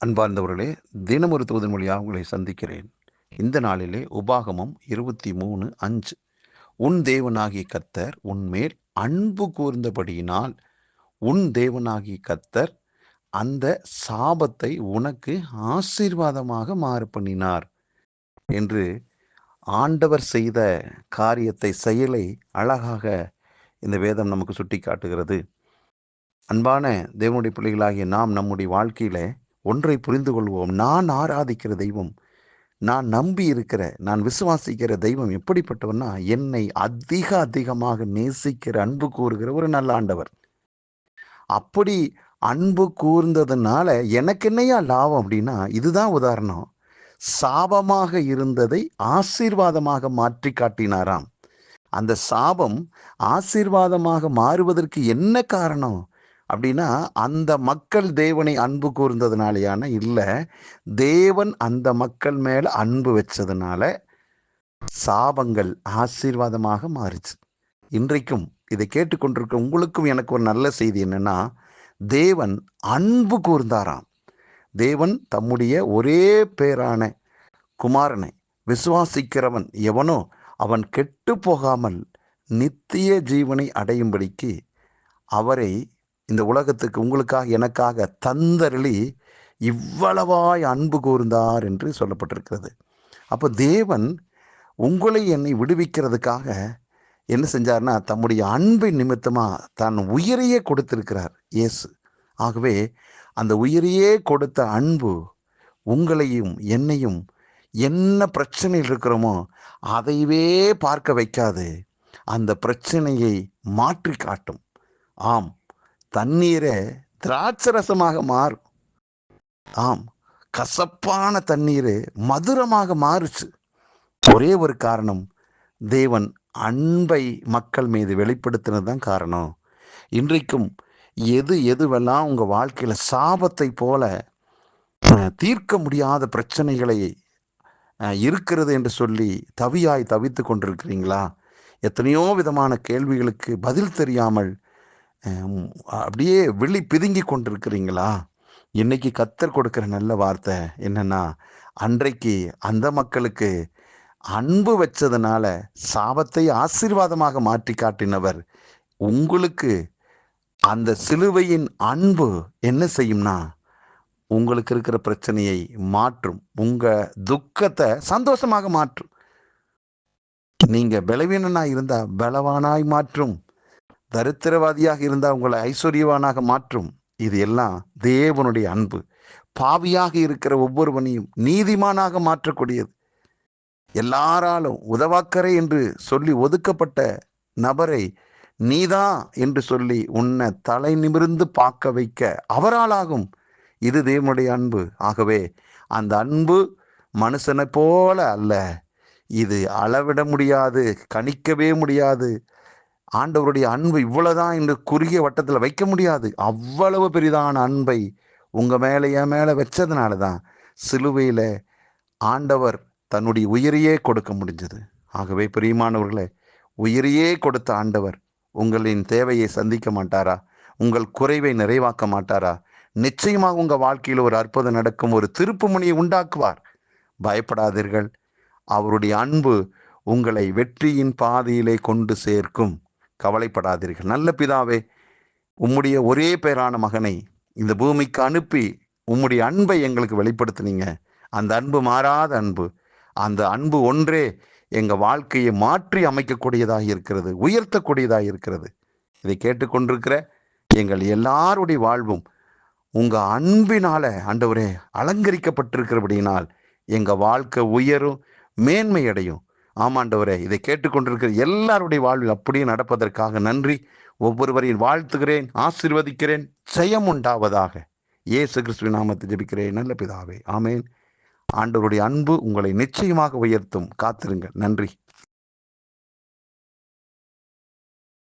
அன்பார்ந்தவர்களே தினமொரு தூதன் மொழியாக உங்களை சந்திக்கிறேன். இந்த நாளிலே உபாகமம் இருபத்தி மூணு அஞ்சு. உன் தேவனாகிய கத்தர் உன்மேல் அன்பு கூர்ந்தபடியினால் உன் தேவனாகிய கத்தர் அந்த சாபத்தை உனக்கு ஆசீர்வாதமாக மாறு பண்ணினார் என்று ஆண்டவர் செய்த காரியத்தை செயலை அழகாக இந்த வேதம் நமக்கு சுட்டி காட்டுகிறது அன்பான தேவனுடைய பிள்ளைகளாகிய நாம் நம்முடைய வாழ்க்கையில் ஒன்றை புரிந்து கொள்வோம் நான் ஆராதிக்கிற தெய்வம் நான் நம்பி இருக்கிற நான் விசுவாசிக்கிற தெய்வம் எப்படிப்பட்டவன்னா என்னை அதிக அதிகமாக நேசிக்கிற அன்பு கூறுகிற ஒரு நல்ல ஆண்டவர். அப்படி அன்பு கூர்ந்ததுனால எனக்கு என்னையா லாபம் அப்படின்னா இதுதான் உதாரணம். சாபமாக இருந்ததை ஆசீர்வாதமாக மாற்றி காட்டினாராம். அந்த சாபம் ஆசீர்வாதமாக மாறுவதற்கு என்ன காரணம்? அப்படின்னா அந்த மக்கள் தேவனை அன்பு கூர்ந்ததுனாலேயான இல்லை தேவன் அந்த மக்கள் மேலே அன்பு வச்சதுனால சாபங்கள் ஆசீர்வாதமாக மாறுச்சு. இன்றைக்கும் இதை கேட்டுக்கொண்டிருக்க உங்களுக்கும் எனக்கு ஒரு நல்ல செய்தி என்னென்னா தேவன் அன்பு கூர்ந்தாராம். தேவன் தம்முடைய ஒரே பேரான குமாரனை விசுவாசிக்கிறவன் எவனோ அவன் கெட்டு போகாமல் நித்திய ஜீவனை அடையும்படிக்கு அவரை இந்த உலகத்துக்கு உங்களுக்காக எனக்காக தந்தருளி இவ்வளவாய் அன்பு கூர்ந்தார் என்று சொல்லப்பட்டிருக்கிறது. அப்போ தேவன் உங்களை என்னை விடுவிக்கிறதுக்காக என்ன செஞ்சார்னா தம்முடைய அன்பின் நிமித்தமாக தன் உயிரையே கொடுத்திருக்கிறார் இயேசு. ஆகவே அந்த உயிரையே கொடுத்த அன்பு உங்களையும் என்னையும் என்ன பிரச்சனையில் இருக்கிறோமோ அதைவே பார்க்க வைக்காது. அந்த பிரச்சனையை மாற்றி காட்டும் ஆம் தண்ணீரே திராட்சை ரசமாக மாறும். ஆம் கசப்பான தண்ணீர் மதுரமாக மாறுச்சு. ஒரே ஒரு காரணம் தேவன் அன்பை மக்கள் மீது வெளிப்படுத்தினது தான் காரணம். இன்றைக்கும் எது எதுவெல்லாம் உங்கள் வாழ்க்கையில் சாபத்தை போல தீர்க்க முடியாத பிரச்சனைகளை இருக்கிறது என்று சொல்லி தவியாய் தவித்து கொண்டிருக்கிறீங்களா? எத்தனையோ விதமான கேள்விகளுக்கு பதில் தெரியாமல் அப்படியே வெளி பிதுங்கி கொண்டிருக்கிறீங்களா? இன்னைக்கு கத்தர் கொடுக்குற நல்ல வார்த்தை என்னன்னா அன்றைக்கு அந்த மக்களுக்கு அன்பு வச்சதுனால சாபத்தை ஆசீர்வாதமாக மாற்றி காட்டினவர் உங்களுக்கு அந்த சிலுவையின் அன்பு என்ன செய்யும்னா உங்களுக்கு இருக்கிற பிரச்சனையை மாற்றும் உங்கள் துக்கத்தை சந்தோஷமாக மாற்றும். நீங்கள் பலவீனனாக இருந்தால் பலவானாய் மாற்றும். தரித்திரவாதியாக இருந்தால் உங்களை ஐஸ்வர்யவானாக மாற்றும். இது எல்லாம் தேவனுடைய அன்பு. பாவியாக இருக்கிற ஒவ்வொருவனையும் நீதிமானாக மாற்றக்கூடியது. எல்லாராலும் உதவாக்கரை என்று சொல்லி ஒதுக்கப்பட்ட நபரை நீதா என்று சொல்லி உன்னை தலை நிமிர்ந்து பார்க்க வைக்க அவராலாகும். இது தேவனுடைய அன்பு. ஆகவே அந்த அன்பு மனுஷனை போல அல்ல. இது அளவிட முடியாது கணிக்கவே முடியாது. ஆண்டவருடைய அன்பு இவ்வளவுதான் என்று குறுகிய வட்டத்தில் வைக்க முடியாது. அவ்வளவு பெரிதான அன்பை உங்க மேலே என் மேலே வச்சதுனால தான் சிலுவையில் ஆண்டவர் தன்னுடைய உயிரையே கொடுக்க முடிஞ்சது. ஆகவே பிரியமானவர்களே உயிரையே கொடுத்த ஆண்டவர் உங்களின் தேவையை சந்திக்க மாட்டாரா? உங்கள் குறைவை நிறைவாக்க மாட்டாரா? நிச்சயமாக உங்கள் வாழ்க்கையில் ஒரு அற்புதம் நடக்கும் ஒரு திருப்பு முனையை உண்டாக்குவார். பயப்படாதீர்கள். அவருடைய அன்பு உங்களை வெற்றியின் பாதையிலே கொண்டு சேர்க்கும். கவலைப்படாதீர்கள். நல்ல பிதாவே உம்முடைய ஒரே பேரான மகனை இந்த பூமிக்கு அனுப்பி உம்முடைய அன்பை எங்களுக்கு வெளிப்படுத்தினீங்க. அந்த அன்பு மாறாத அன்பு. அந்த அன்பு ஒன்றே எங்கள் வாழ்க்கையை மாற்றி அமைக்கக்கூடியதாக இருக்கிறது உயர்த்தக்கூடியதாக இருக்கிறது. இதை கேட்டுக்கொண்டிருக்கிற எங்கள் எல்லாருடைய வாழ்வும் உங்கள் அன்பினால் ஆண்டவரே அலங்கரிக்கப்பட்டிருக்கிறபடியினால் எங்கள் வாழ்க்கை உயரும் மேன்மை அடையும் ஆமாண்டவரே இதை கேட்டுக்கொண்டிருக்கிற எல்லாருடைய வாழ்வில் அப்படியே நடப்பதற்காக நன்றி. ஒவ்வொருவரையும் வாழ்த்துகிறேன் ஆசிர்வதிக்கிறேன் ஜெயம் உண்டாவதாக. இயேசு கிறிஸ்துவின் நாமத்தை ஜெபிக்கிறேன் நல்ல பிதாவே ஆமேன். ஆண்டவருடைய அன்பு உங்களை நிச்சயமாக உயர்த்தும். காத்திருங்கள். நன்றி.